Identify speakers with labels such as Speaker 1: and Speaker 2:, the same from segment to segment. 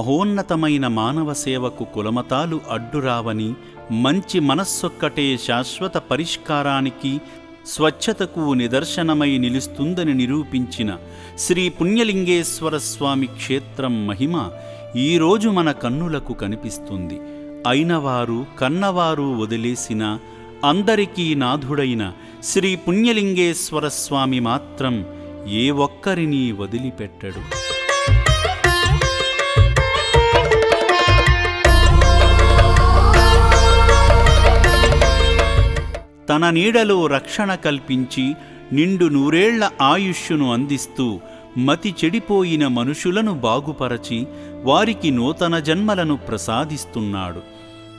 Speaker 1: మహోన్నతమైన మానవ సేవకు కులమతాలు అడ్డురావని మంచి మనస్సొక్కటే శాశ్వత పరిష్కారానికి స్వచ్ఛతకు నిదర్శనమై నిలుస్తుందని నిరూపించిన శ్రీ పుణ్యలింగేశ్వర స్వామి క్షేత్రం మహిమ ఈరోజు మన కన్నులకు కనిపిస్తుంది. అయినవారు కన్నవారు వదిలేసిన అందరికీ నాథుడైన శ్రీ పుణ్యలింగేశ్వర స్వామి మాత్రం ఏ ఒక్కరినీ వదిలిపెట్టడు. తన నీడలో రక్షణ కల్పించి నిండు నూరేళ్ళ ఆయుష్యును అందిస్తూ మతి చెడిపోయిన మనుషులను బాగుపరచి వారికి నూతన జన్మలను ప్రసాదిస్తున్నాడు.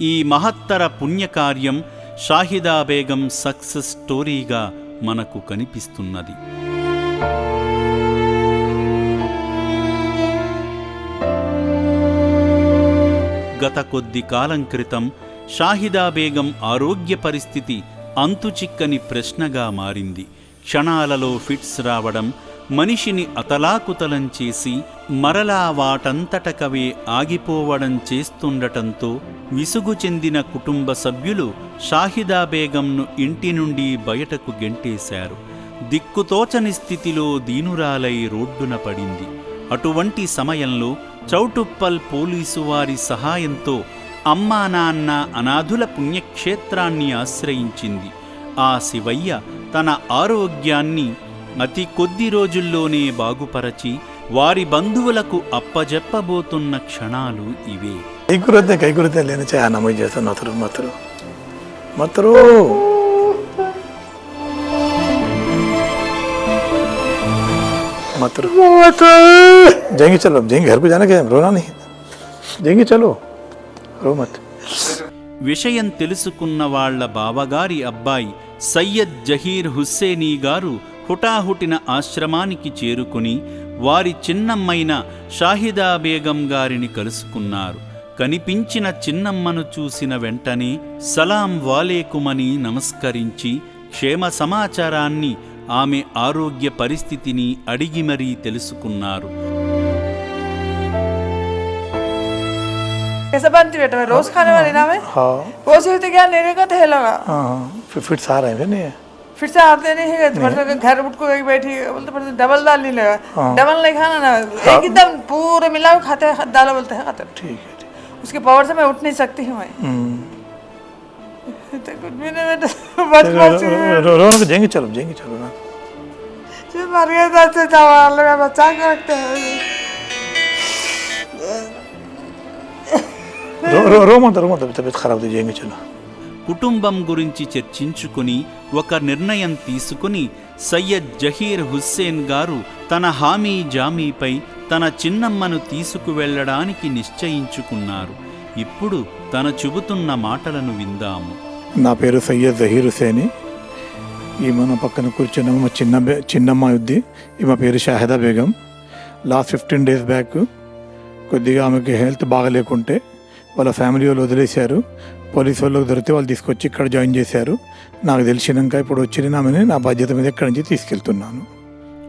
Speaker 1: ఈ మహత్తర పుణ్యకార్యం షాహిదాబేగం సక్సెస్ స్టోరీగా మనకు కనిపిస్తున్నది. గత కొద్ది కాలం క్రితం షాహిదా బేగం ఆరోగ్య పరిస్థితి అంతుచిక్కని ప్రశ్నగా మారింది. క్షణాలలో ఫిట్స్ రావడం మనిషిని అతలాకుతలం చేసి మరలా వాటంతటకవే ఆగిపోవడం చేస్తుండటంతో విసుగు చెందిన కుటుంబ సభ్యులు షాహిదా బేగంను ఇంటి నుండి బయటకు గెంటేశారు. దిక్కుతోచని స్థితిలో దీనురాలై రోడ్డున పడింది. అటువంటి సమయంలో చౌటుప్పల్ పోలీసు వారి సహాయంతో అమ్మా నాన్న అనాథుల పుణ్యక్షేత్రాన్ని ఆశ్రయించింది ఆ శివయ్య తన ఆరోగ్యాన్ని అతి కొద్ది రోజుల్లోనే బాగుపరచి వారి బంధువులకు అప్పజెప్పబోతున్న క్షణాలు ఇవే
Speaker 2: कई कुरते कई कुरते लेने चाहिए आना मुझे जैसा मतरो मतरो मतरो मतरो जाएंगे चलो अब जाएंगे घर पे जाना क्या है? रोना नहीं जाएंगे चलो రోమత్.
Speaker 1: విషయం తెలుసుకున్న వాళ్ళ బావగారి అబ్బాయి సయ్యద్ జహీర్ హుస్సేనీ గారు హుటాహుటిన ఆశ్రమానికి చేరుకుని వారి చిన్నమ్మైన షాహిదా బేగం గారిని కలుసుకున్నారు. కనిపించిన చిన్నమ్మను చూసిన వెంటనే సలాం వాలేకుమని నమస్కరించి క్షేమ సమాచారాన్ని ఆమె ఆరోగ్య పరిస్థితిని అడిగి మరీ తెలుసుకున్నారు.
Speaker 3: कैसे बनती बेटा मैं रोज खाने वाली ना मैं?
Speaker 2: हाँ।
Speaker 3: वो से तो क्या लेने का थे लगा
Speaker 2: हाँ हाँ। फिर फिर रहे हैं नहीं है?
Speaker 3: फिर से आते नहीं है मतलब घर उठ को एक बैठी बोलते बोलते डबल दाल नहीं लगा।
Speaker 2: हाँ।
Speaker 3: डबल नहीं खाना ना। एक एकदम पूरे मिला खाते हैं दाल बोलते हैं खाते
Speaker 2: ठीक है
Speaker 3: उसके पावर से मैं उठ नहीं सकती हूँ मैं
Speaker 2: हम्म।
Speaker 3: तो कुछ भी नहीं बेटा
Speaker 2: रोना को जाएँगे चलो जाएँगे चलो ना
Speaker 3: मर जवान लगा बच्चा को रखते हैं।
Speaker 1: కుటుంబం గురించి చర్చించుకుని ఒక నిర్ణయం తీసుకుని సయ్యద్ జహీర్ హుస్సేన్ గారు తన హామీ జామీపై తన చిన్నమ్మను తీసుకువెళ్ళడానికి నిశ్చయించుకున్నారు. ఇప్పుడు తన చెబుతున్న మాటలను విందాము.
Speaker 2: నా పేరు సయ్యద్ జహీర్ హుసేని ఈ మన పక్కన కూర్చున్న మా చిన్న చిన్నమ్మ ఉంది ఈమె పేరు Shahida Begum. Last fifteen days back కొద్దిగా ఆమెకి హెల్త్ బాగలేకుంటే వాళ్ళ ఫ్యామిలీ వాళ్ళు వదిలేశారు. పోలీస్ వాళ్ళకి దొరికితే వాళ్ళు తీసుకొచ్చి ఇక్కడ జాయిన్ చేశారు. నాకు తెలిసినాక ఇప్పుడు వచ్చిన ఆమెని నా బాధ్యత మీద ఇక్కడి నుంచి తీసుకెళ్తున్నాను.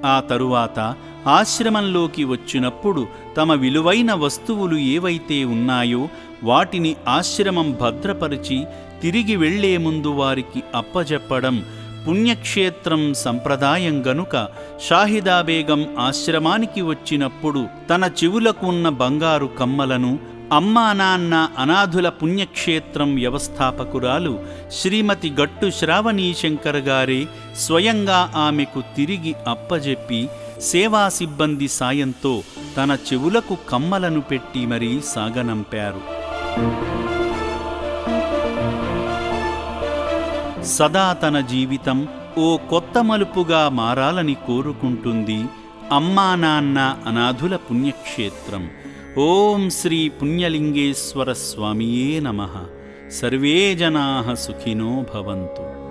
Speaker 1: ఆ తరువాత ఆశ్రమంలోకి వచ్చినప్పుడు తమ విలువైన వస్తువులు ఏవైతే ఉన్నాయో వాటిని ఆశ్రమం భద్రపరిచి తిరిగి వెళ్ళే ముందు వారికి అప్పజెప్పడం పుణ్యక్షేత్రం సంప్రదాయం గనుక షాహిదా బేగం ఆశ్రమానికి వచ్చినప్పుడు తన చెవులకు ఉన్న బంగారు కమ్మలను అమ్మా నాన్న అనాథుల పుణ్యక్షేత్రం వ్యవస్థాపకురాలు శ్రీమతి గట్టు శ్రావణీ శంకర్ గారే స్వయంగా ఆమెకు తిరిగి అప్పజెప్పి సేవా సిబ్బంది సాయంతో తన చెవులకు కమ్మలను పెట్టి మరీ సాగనంపారు. సదా తన జీవితం ఓ కొత్త మలుపుగా మారాలని కోరుకుంటుంది అమ్మా నాన్న అనాథుల పుణ్యక్షేత్రం. ॐ श्रीपुण्यलिङ्गेश्वरस्वामीये नमः। सर्वे जनाः सुखिनो भवन्तु।